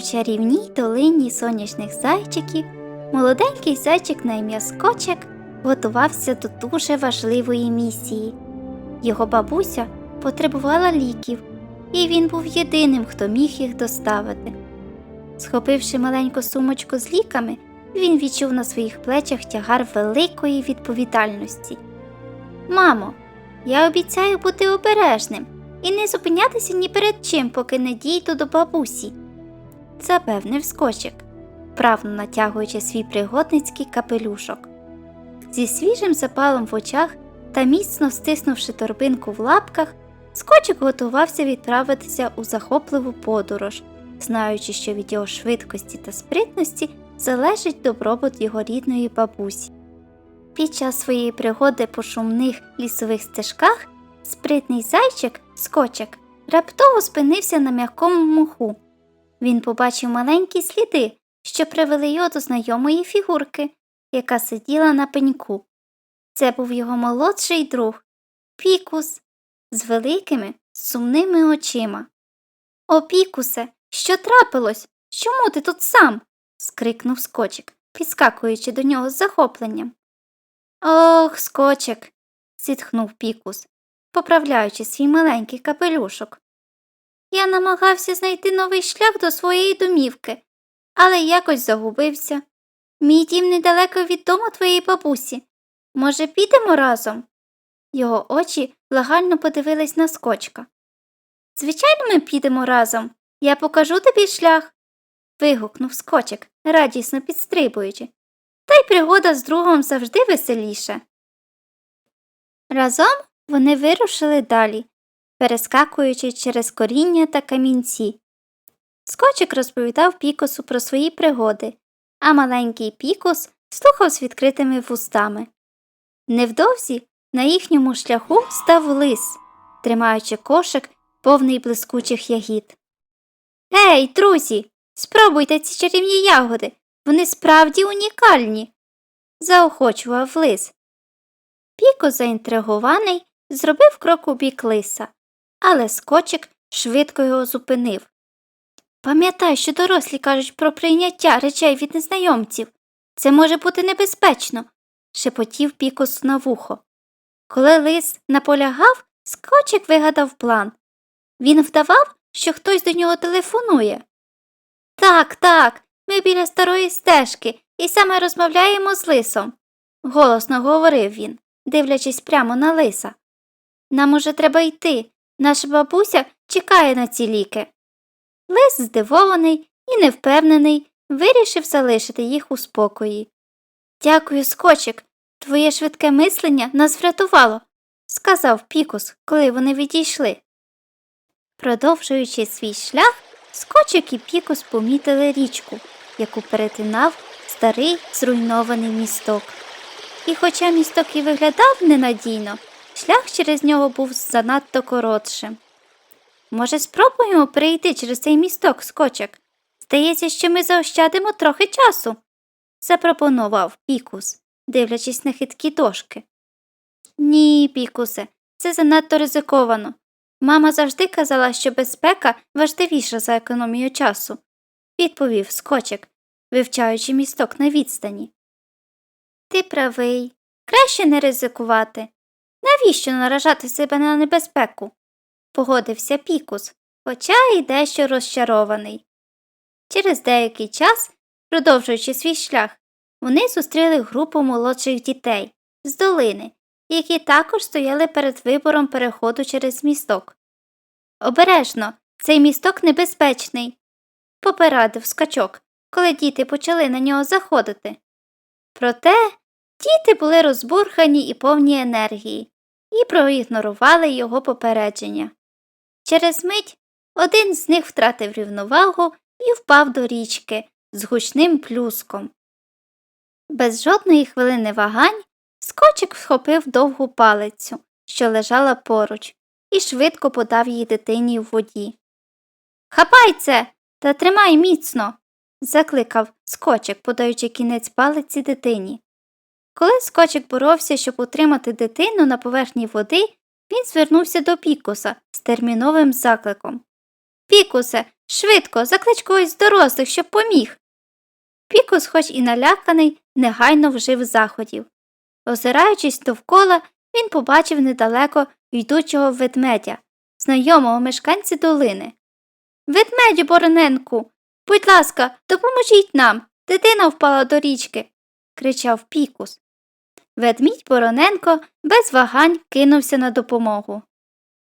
У чарівній долині сонячних зайчиків молоденький зайчик на ім'я Скочик готувався до дуже важливої місії. Його бабуся потребувала ліків, і він був єдиним, хто міг їх доставити. Схопивши маленьку сумочку з ліками, він відчув на своїх плечах тягар великої відповідальності. Мамо, я обіцяю бути обережним і не зупинятися ні перед чим, поки не дійду до бабусі. Запевнив скочик, вправно натягуючи свій пригодницький капелюшок. Зі свіжим запалом в очах та міцно стиснувши торбинку в лапках, скочик готувався відправитися у захопливу подорож, знаючи, що від його швидкості та спритності залежить добробут його рідної бабусі. Під час своєї пригоди по шумних лісових стежках спритний зайчик, скочик, раптово спинився на м'якому моху. Він побачив маленькі сліди, що привели його до знайомої фігурки, яка сиділа на пеньку. Це був його молодший друг Пікус з великими сумними очима. О, Пікусе, що трапилось? Чому ти тут сам? скрикнув скочик, підскакуючи до нього з захопленням. Ох, скочик, зітхнув Пікус, поправляючи свій маленький капелюшок. Я намагався знайти новий шлях до своєї домівки, але якось загубився. Мій дім недалеко від дому твоєї бабусі. Може, підемо разом? Його очі благально подивились на скочка. Звичайно, ми підемо разом. Я покажу тобі шлях. вигукнув скочик, радісно підстрибуючи. Та й пригода з другом завжди веселіша. Разом вони вирушили далі, перескакуючи через коріння та камінці. Скочик розповідав Пікосу про свої пригоди, а маленький Пікос слухав з відкритими вустами. Невдовзі на їхньому шляху став лис, тримаючи кошик, повний блискучих ягід. Гей, друзі, спробуйте ці чарівні ягоди, вони справді унікальні, заохочував лис. Піко, заінтригований, зробив крок у бік лиса, але скочик швидко його зупинив. Пам'ятай, що дорослі кажуть про прийняття речей від незнайомців. Це може бути небезпечно, шепотів Пікос на вухо. Коли лис наполягав, скочик вигадав план. Він вдавав, що хтось до нього телефонує. Так, так, ми біля старої стежки і саме розмовляємо з лисом, голосно говорив він, дивлячись прямо на лиса. Нам уже треба йти. Наша бабуся чекає на ці ліки. Лис, здивований і невпевнений, вирішив залишити їх у спокої. Дякую, скочик, твоє швидке мислення нас врятувало, сказав Пікус, коли вони відійшли. Продовжуючи свій шлях, скочик і Пікус помітили річку, яку перетинав старий зруйнований місток. І хоча місток і виглядав ненадійно, шлях через нього був занадто коротшим. Може, спробуємо перейти через цей місток, скочик? Здається, що ми заощадимо трохи часу, запропонував Пікус, дивлячись на хиткі дошки. Ні, Пікусе, це занадто ризиковано. Мама завжди казала, що безпека важливіша за економію часу, відповів скочик, вивчаючи місток на відстані. Ти правий, краще не ризикувати. Навіщо наражати себе на небезпеку? погодився Пікус, хоча й дещо розчарований. Через деякий час, продовжуючи свій шлях, вони зустріли групу молодших дітей з долини, які також стояли перед вибором переходу через місток. Обережно, цей місток небезпечний, попередив скачок, коли діти почали на нього заходити. Проте діти були розбурхані і повні енергії і проігнорували його попередження. Через мить один з них втратив рівновагу і впав до річки з гучним плюском. Без жодної хвилини вагань скочик вхопив довгу палицю, що лежала поруч, і швидко подав її дитині в воді. Хапай це та тримай міцно. закликав скочик, подаючи кінець палиці дитині. Коли скочик боровся, щоб утримати дитину на поверхні води, він звернувся до Пікуса з терміновим закликом. Пікусе, швидко, заклич когось з дорослих, щоб поміг. Пікус, хоч і наляканий, негайно вжив заходів. Озираючись довкола, він побачив недалеко йдучого ведмедя, знайомого мешканця долини. Ведмедю Бороненку, будь ласка, допоможіть нам. Дитина впала до річки, кричав Пікус. Ведмідь Бороненко без вагань кинувся на допомогу,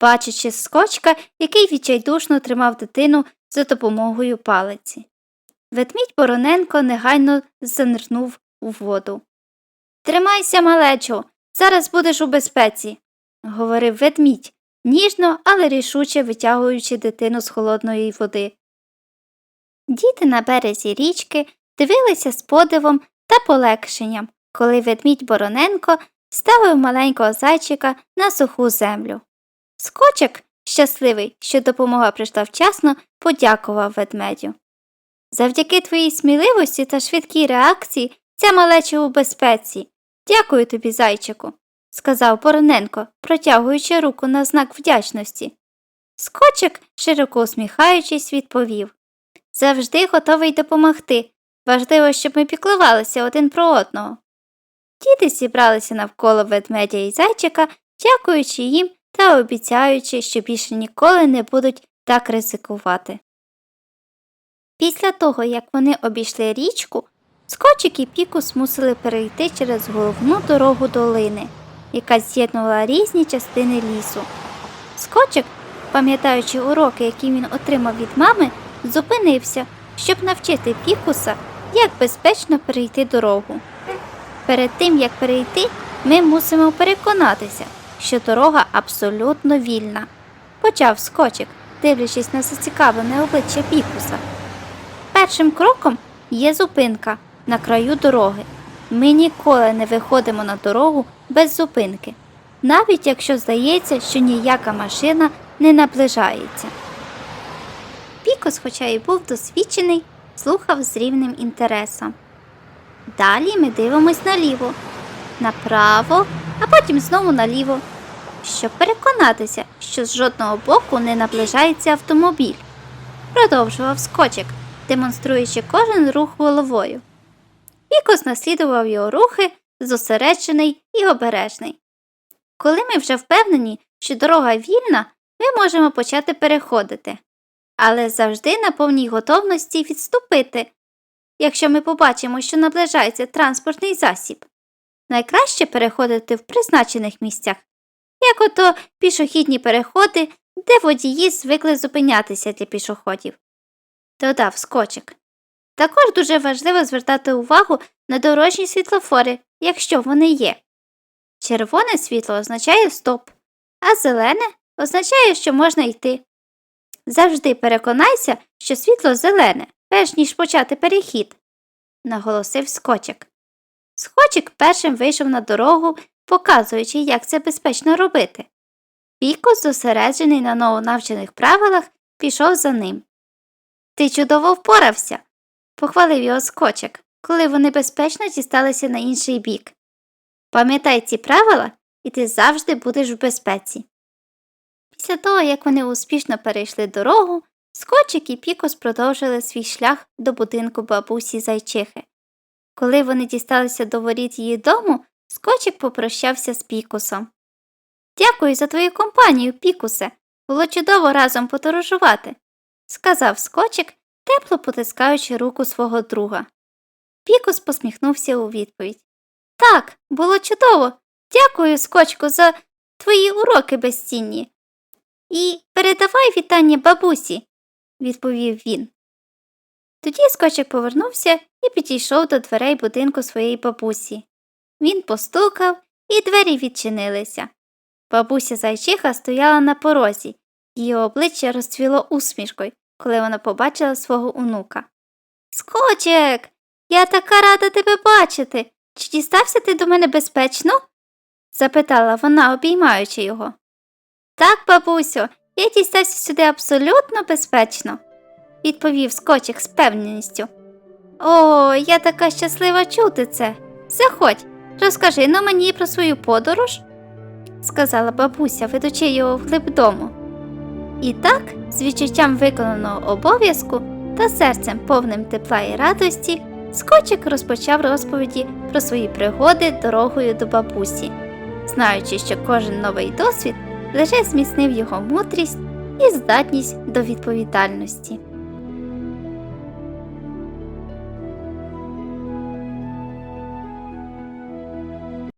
бачачи скочка, який відчайдушно тримав дитину за допомогою палиці. Ведмідь Бороненко негайно занирнув у воду. Тримайся, малечо, зараз будеш у безпеці, говорив ведмідь, ніжно, але рішуче витягуючи дитину з холодної води. Діти на березі річки дивилися з подивом та полегшенням, коли ведмідь Бороненко ставив маленького зайчика на суху землю. Скочик, щасливий, що допомога прийшла вчасно, подякував ведмедю. Завдяки твоїй сміливості та швидкій реакції ця малеча у безпеці. Дякую тобі, зайчику, сказав Бороненко, протягуючи руку на знак вдячності. Скочик, широко усміхаючись, відповів Завжди готовий допомогти. Важливо, щоб ми піклувалися один про одного. Діти зібралися навколо ведмедя і зайчика, дякуючи їм та обіцяючи, що більше ніколи не будуть так ризикувати. Після того, як вони обійшли річку, скочик і пікус мусили перейти через головну дорогу долини, яка з'єднувала різні частини лісу. Скочик, пам'ятаючи уроки, які він отримав від мами, зупинився, щоб навчити пікуса, як безпечно перейти дорогу. Перед тим, як перейти, ми мусимо переконатися, що дорога абсолютно вільна, почав скочик, дивлячись на зацікавлене обличчя пікуса. Першим кроком є зупинка на краю дороги. Ми ніколи не виходимо на дорогу без зупинки, навіть якщо здається, що ніяка машина не наближається. Пікос, хоча й був досвідчений, слухав з рівним інтересом. Далі ми дивимось наліво, направо, а потім знову наліво, щоб переконатися, що з жодного боку не наближається автомобіль. Продовжував скочик, демонструючи кожен рух головою. Пікос наслідував його рухи, зосереджений і обережний. Коли ми вже впевнені, що дорога вільна, ми можемо почати переходити, але завжди на повній готовності відступити, якщо ми побачимо, що наближається транспортний засіб. Найкраще переходити в призначених місцях, як ото пішохідні переходи, де водії звикли зупинятися для пішоходів. Додав скочик. Також дуже важливо звертати увагу на дорожні світлофори, якщо вони є. Червоне світло означає стоп, а зелене означає, що можна йти. Завжди переконайся, що світло зелене, перш ніж почати перехід, наголосив скочик. Скочик першим вийшов на дорогу, показуючи, як це безпечно робити. Пікос, зосереджений на новонавчених правилах, пішов за ним. Ти чудово впорався, похвалив його скочик, коли вони безпечно дісталися на інший бік. Пам'ятай ці правила, і ти завжди будеш в безпеці. Після того, як вони успішно перейшли дорогу, скочик і пікос продовжили свій шлях до будинку бабусі зайчихи. Коли вони дісталися до воріт її дому, скочик попрощався з пікусом. Дякую за твою компанію, пікусе. Було чудово разом подорожувати, сказав скочик, тепло потискаючи руку свого друга. Пікус посміхнувся у відповідь. Так, було чудово. Дякую, скочку, за твої уроки безцінні. І передавай вітання бабусі, відповів він. Тоді скочик повернувся і підійшов до дверей будинку своєї бабусі. Він постукав, і двері відчинилися. Бабуся зайчиха стояла на порозі, її обличчя розцвіло усмішкою, коли вона побачила свого онука. Скочик, я така рада тебе бачити. Чи дістався ти до мене безпечно? запитала вона, обіймаючи його. Так, бабусю, я дістався сюди абсолютно безпечно, відповів скочик з певненістю. О, я така щаслива чути це. Заходь, розкажи на мені про свою подорож, сказала бабуся, ведучи його вглиб дому. І так, з відчуттям виконаного обов'язку та серцем повним тепла і радості, скотчик розпочав розповіді про свої пригоди дорогою до бабусі, знаючи, що кожен новий досвід лише зміцнив його мудрість і здатність до відповідальності.